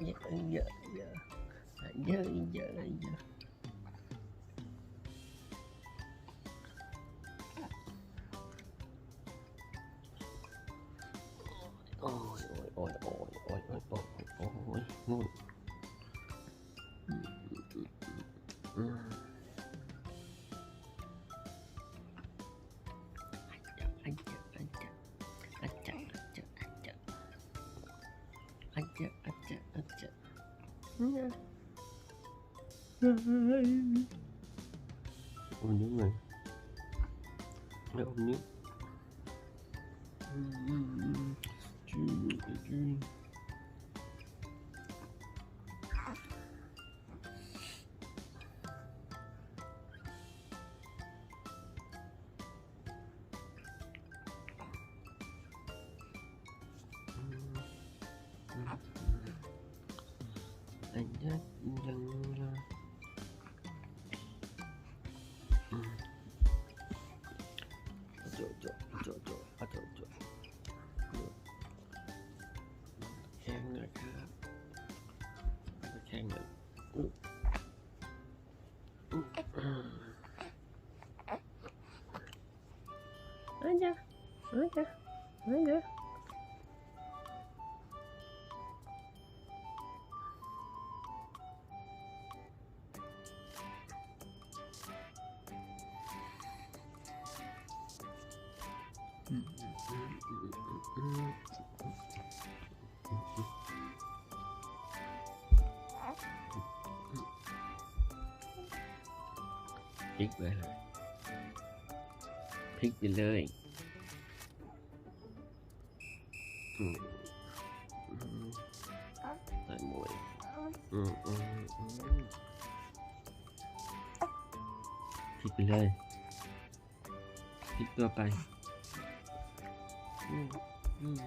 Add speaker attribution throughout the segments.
Speaker 1: giờ giờ giờ giờ giờ giờ ôi ôi ôi ôi ôi ôi ôi ôi ôi. ôm nhớ này để ôm nhớ thành nhất đừng chỗ chỗ chỗ chỗ ở chỗ chỗ khen người khác khen người Hadi. Hadi. Hadi. พลิกเลยพลิกไปเลยใส่มวยพลิกไปเลยพลิกตัวไป อืมอืม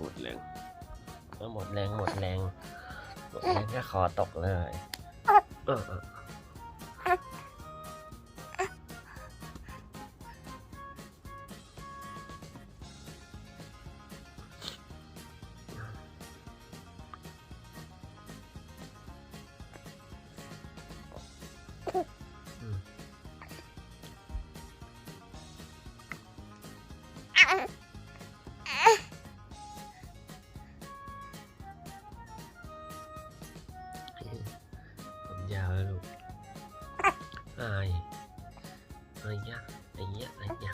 Speaker 1: หมดแรงหมดแรงก็หมดแรงหมดแรงหมดแรงก็คอตกเลยเออ ยาวแล้วลูกอายอายยะอายยะอายยะ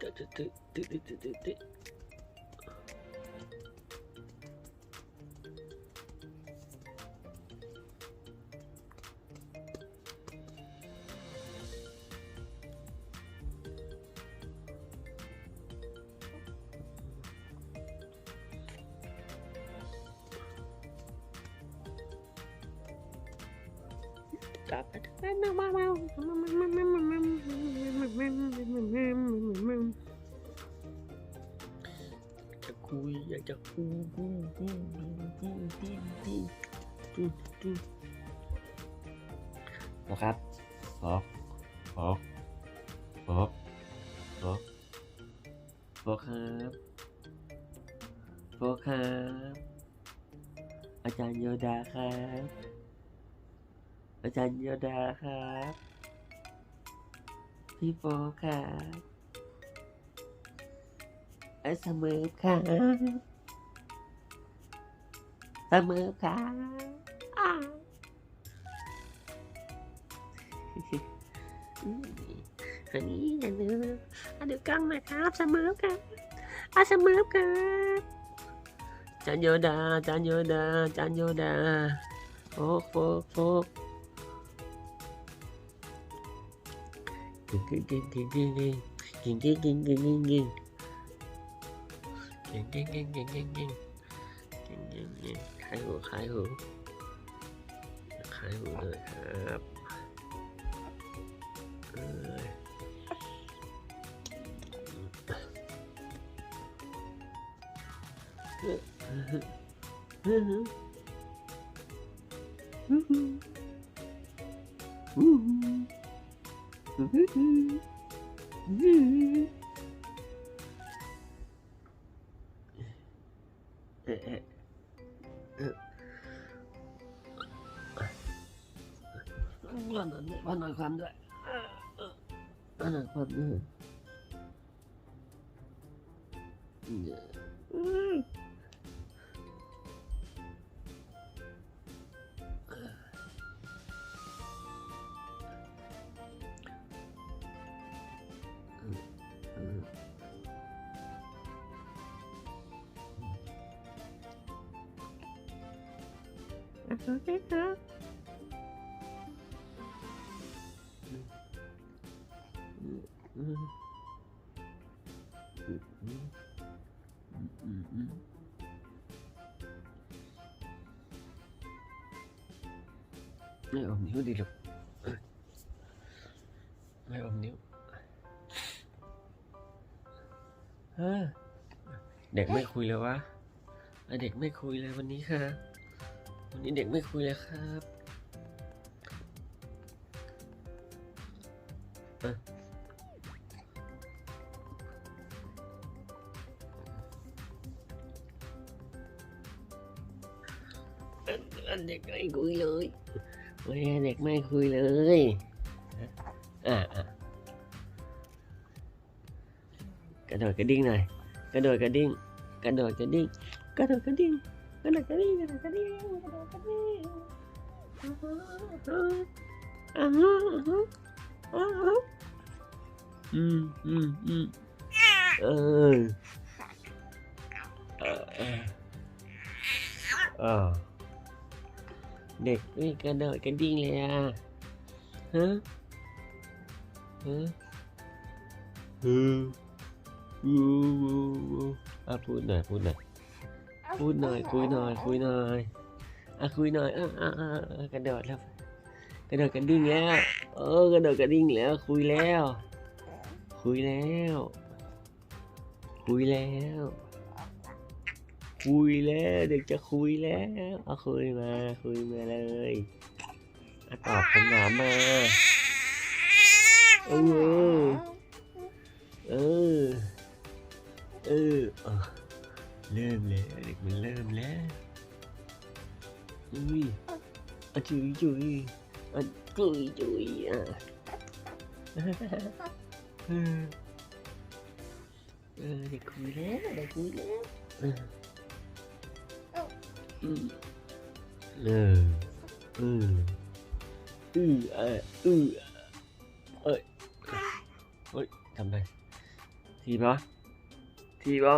Speaker 1: ตึ๊ดตึ๊ดตึ๊ดตึ๊ดตึ๊ดตึ๊ด ตึ๊ดตึ๊ดจะคุยอยากจะคุยคุยคุยคุยคุยคุยคุยคุยนะครับพอพอพอพอพอครับพอครับ อาจารย์โยดาครับ อาจารย์โยดาครับ พี่โฟครับเอ้เสมอครับเสมอครับอันนี้อันนี้อันเดียวกันนะครับเสมอครับอาเสมอครับจานโยดาจานโยดาจานโยดาโฟกโฟกโฟก ขายหูขายหูขายหูเลยครับเอ้ย ええうわなん。わなかん。だわなかん。だうん。 ด้วยโอเคครับไม่อมนิ้วดิลูกไม่อมนิ้วเด็กไม่คุยเลยวะเด็กไม่คุยเลยวันนี้ค่ะ วันนี้เด็กไม่คุยเลยครับอะอันอันเด็กไม่คุยเลยวันนี้เด็กไม่คุยเลยอะอะกระโดดกระดิ่งหน่อย กระโดดกระดิ่ง กระโดดกระดิ่ง กระโดดกระดิ่งก ระโดดกระดิ่งกระโดดกระดิ่งกระโดดกระดิ่งอ่าฮะอ่าฮะอ่าฮะอืมอืมอืมเออเออเออเด็กไม่กระโดดกระดิ่งเลยอะฮะฮะฮู้ฮู้ฮู้อะพูดหน่อยพูดหน่อย พูดหน่อยคุยหน่อยคุยหน่อยอะคุยหน่อยอะอะอะกระโดดแล้วกระโดดกระดิ่งแล้วเออกระโดดกระดิ่งแล้ว คุยแล้ว คุยแล้ว คุยแล้ว คุยแล้วเด็กจะคุยแล้วเอาคุยมาคุยมาเลยอะตอบคำถามมาเออเออเออ เออเริ่มแล้วเด็กมันเริ่มแล้วอุ้ยอะจุยจุยอะจุยจุยอะเออเออเด็กคุยแล้วเด็กคุยแล้วเอออืมเออเอออือเอออือเอ้ยเฮ้ยทำไมทีปะทีปะ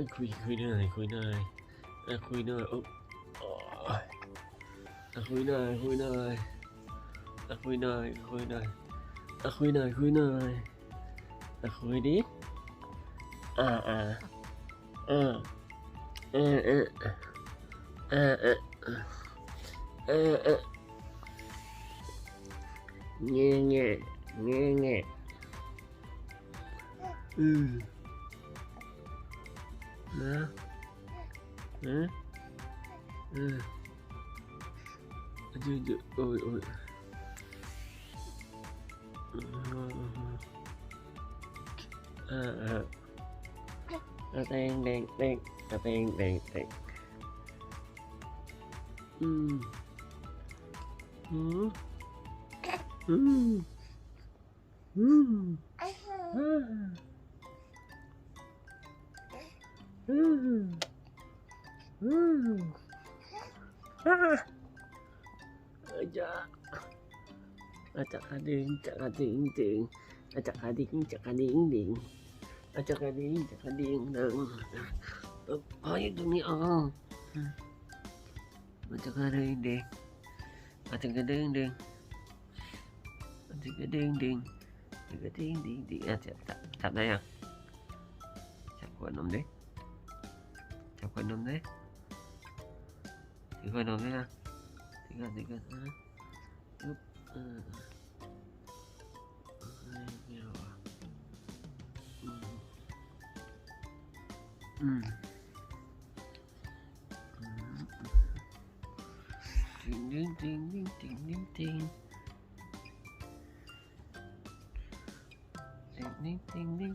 Speaker 1: อ้ยคุยคุยหน่อยคุยหน่อยอะคุยหน่อยอ๊บโอ้อะคุยหน่อยคุยหน่อยอะคุยหน่อยคุยหน่อยอะคุยหน่อยคุยหน่อยอะคุยดิอ่าอ่าอ่าเออเออเออเออเออเออเงี้ยเงี้ยเงี้ยเงี้ยอืม nè nè nè ôi ôi ôi. À à. À đen đen đen. À đen đen đen. Ừ. Ừ. Ừ. Ừ. Hmm. Hmm. Ah. Ajak. Acak kading, acak kading, ding. aja kading, acak kading, ding. Acak kading, acak kading, ding. Ayo dumi ah. aja kading, ding. aja kading, ding. Acak kading, ding. Acak kading, ding, ding. Acak tak tak dayang. Acak kuat nom ding. 그랬는데 이거 넣으면 이거 내가 음. 음. 띵띵띵띵띵띵띵 띵띵띵띵띵띵